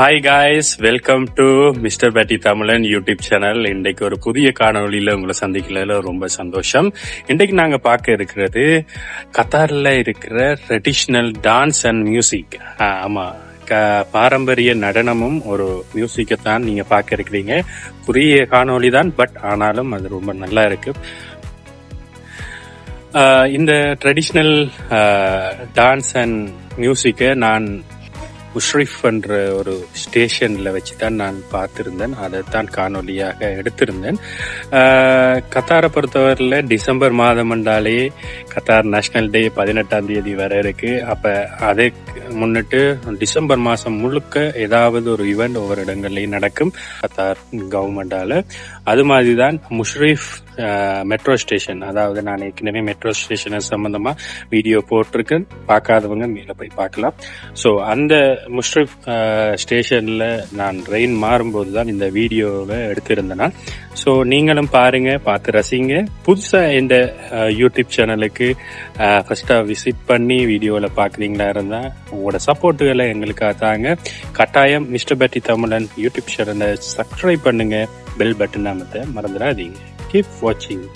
Hi guys welcome to mister பேட்டி தமிழன் YouTube channel இன்றைக்கு ஒரு புதிய காணொலியில் உங்களை சந்திக்கிறதுல ரொம்ப சந்தோஷம். இன்றைக்கு நாங்கள் பார்க்க இருக்கிறது கத்தாரில் இருக்கிற ட்ரெடிஷ்னல் டான்ஸ் அண்ட் மியூசிக் ஆமாம் க- பாரம்பரிய நடனமும் ஒரு மியூசிக்கை தான் நீங்கள் பார்க்க இருக்கிறீங்க. புதிய காணொளி தான் பட் ஆனாலும் அது ரொம்ப நல்லா இருக்கு. இந்த ட்ரெடிஷ்னல் டான்ஸ் அண்ட் மியூசிக்கை நான் முஷ்ரிஃப் என்ற ஒரு ஸ்டேஷன்ல வச்சு தான் நான் பார்த்திருந்தேன். தான் காணொலியாக எடுத்திருந்தேன். கத்தாரை பொறுத்தவரையில் டிசம்பர் மாதம் என்றாலே கத்தார் நேஷனல் டே பதினெட்டாம் தேதி வர இருக்கு. அப்போ அதை முன்னிட்டு டிசம்பர் மாதம் முழுக்க ஏதாவது ஒரு ஈவெண்ட் ஒவ்வொரு இடங்கள்லையும் நடக்கும். கத்தார் கவர்மெண்டால அது மாதிரி தான் முஷ்ரிஃப் மெட்ரோ ஸ்டேஷன் அதாவது நான் ஏற்கனவே மெட்ரோ ஸ்டேஷனை சம்மந்தமாக வீடியோ போட்டிருக்கேன். பார்க்காதவங்க மேலே போய் பார்க்கலாம். ஸோ அந்த முஷ்ரிஃப் ஸ்டேஷனில் நான் ட்ரெயின் மாறும்போது தான் இந்த வீடியோவை எடுத்திருந்தேன்னா ஸோ நீங்களும் பாருங்கள் பார்த்து ரசிங்க. புதுசாக இந்த யூடியூப் சேனலுக்கு ஃபஸ்ட்டாக விசிட் பண்ணி வீடியோவில் பார்க்குறீங்களா இருந்தால் உங்களோட சப்போர்ட்டுகளை எங்களுக்காக தாங்க. கட்டாயம் மிஸ்டர் பேட்டி தமிழன் யூடியூப் சேனலை சப்ஸ்கிரைப் பண்ணுங்கள் பெல் பட்டன் அமைத்த மறந்துடாதீங்க. keep watching.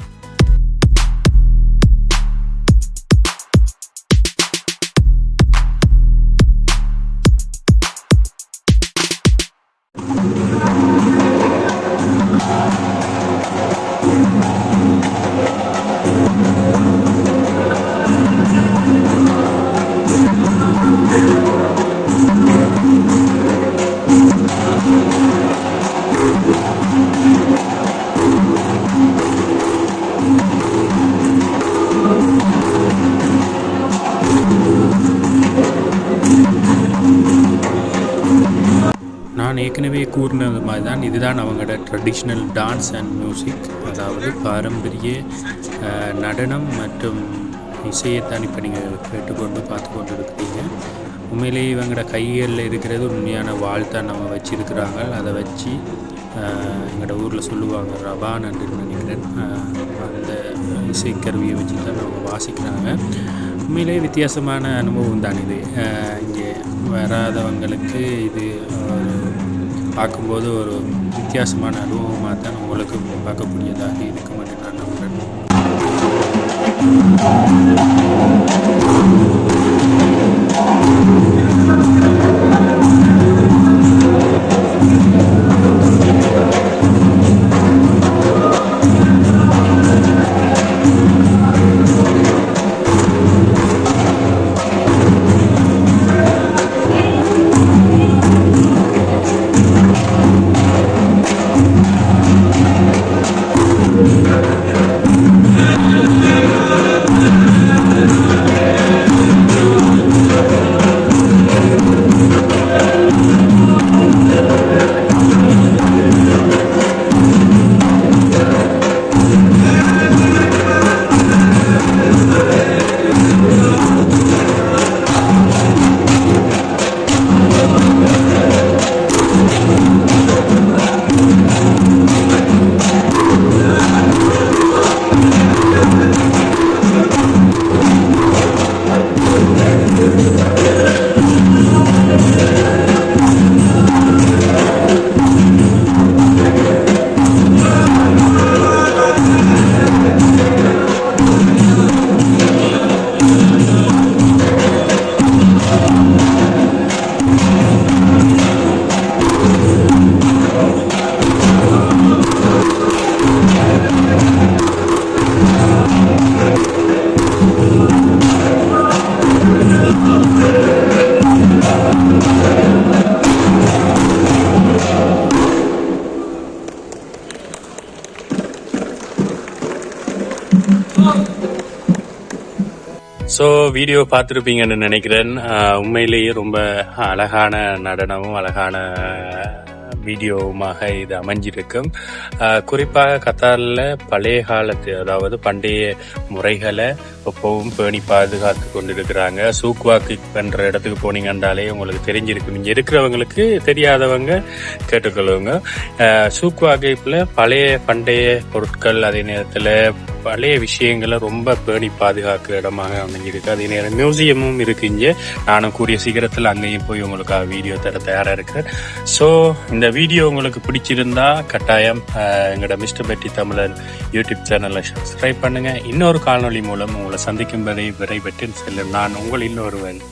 நான் ஏற்கனவே கூறினது மாதிரி தான் இதுதான் அவங்களோட ட்ரெடிஷ்னல் டான்ஸ் அண்ட் மியூசிக் அதாவது பாரம்பரிய நடனம் மற்றும் இசையைத்தான் இப்போ நீங்கள் கேட்டுக்கொண்டு பார்த்து கொண்டு இருக்கிறீங்க உண்மையிலேயே இவங்களோட கைகளில் இருக்கிறது உண்மையான வாழ்த்தான் நம்ம வச்சுருக்கிறாங்க. அதை வச்சு எங்களோட ஊரில் சொல்லுவாங்க ரபான் என்று நினைக்கிறேன். அந்த இசைக்கருவியை வச்சு தான் அவங்க வாசிக்கிறாங்க. உண்மையிலேயே வித்தியாசமான அனுபவம் தான் இது. இங்கே வராதவங்களுக்கு இது பார்க்கும்போது ஒரு வித்தியாசமான அனுபவமாக தான் உங்களுக்கு பார்க்கக்கூடியதாக இருக்கும் என்று நான் நம்புகிறேன். ஸோ வீடியோ பார்த்துருப்பீங்கன்னு நினைக்கிறேன். உண்மையிலேயே ரொம்ப அழகான நடனமும் அழகான வீடியோவுமாக இது அமைஞ்சிருக்கும். குறிப்பாக கத்தாரில் பழைய காலத்து அதாவது பண்டைய முறைகளை எப்பவும் பேணி பாதுகாத்து கொண்டிருக்கிறாங்க. சூக்வாக்கு என்ற இடத்துக்கு போனீங்கன்றாலே உங்களுக்கு தெரிஞ்சிருக்கும் இங்கே இருக்கிறவங்களுக்கு தெரியாதவங்க கேட்டுக்கொள்ளுங்க. சூக்வாக்கில் பழைய பண்டைய பொருட்கள் அதே நேரத்தில் பழைய விஷயங்களை ரொம்ப பேணி பாதுகாக்கிற இடமாக அமைஞ்சிருக்கு. அதே நேரம் மியூசியமும் இருக்கு இங்கே. நானும் கூடிய சீக்கிரத்தில் அங்கேயும் போய் உங்களுக்கு வீடியோ தர தயாராக இருக்கிறேன். ஸோ இந்த வீடியோ உங்களுக்கு பிடிச்சிருந்தா கட்டாயம் எங்களோட மிஸ்டர் பெட்டி தமிழர் யூடியூப் சேனலை சப்ஸ்கிரைப் பண்ணுங்க. இன்னொரு காணொலி மூலம் உங்களை சந்திக்கும் வரை விரைபெற்று செல்லும் நான் உங்கள் இன்னொருவன்.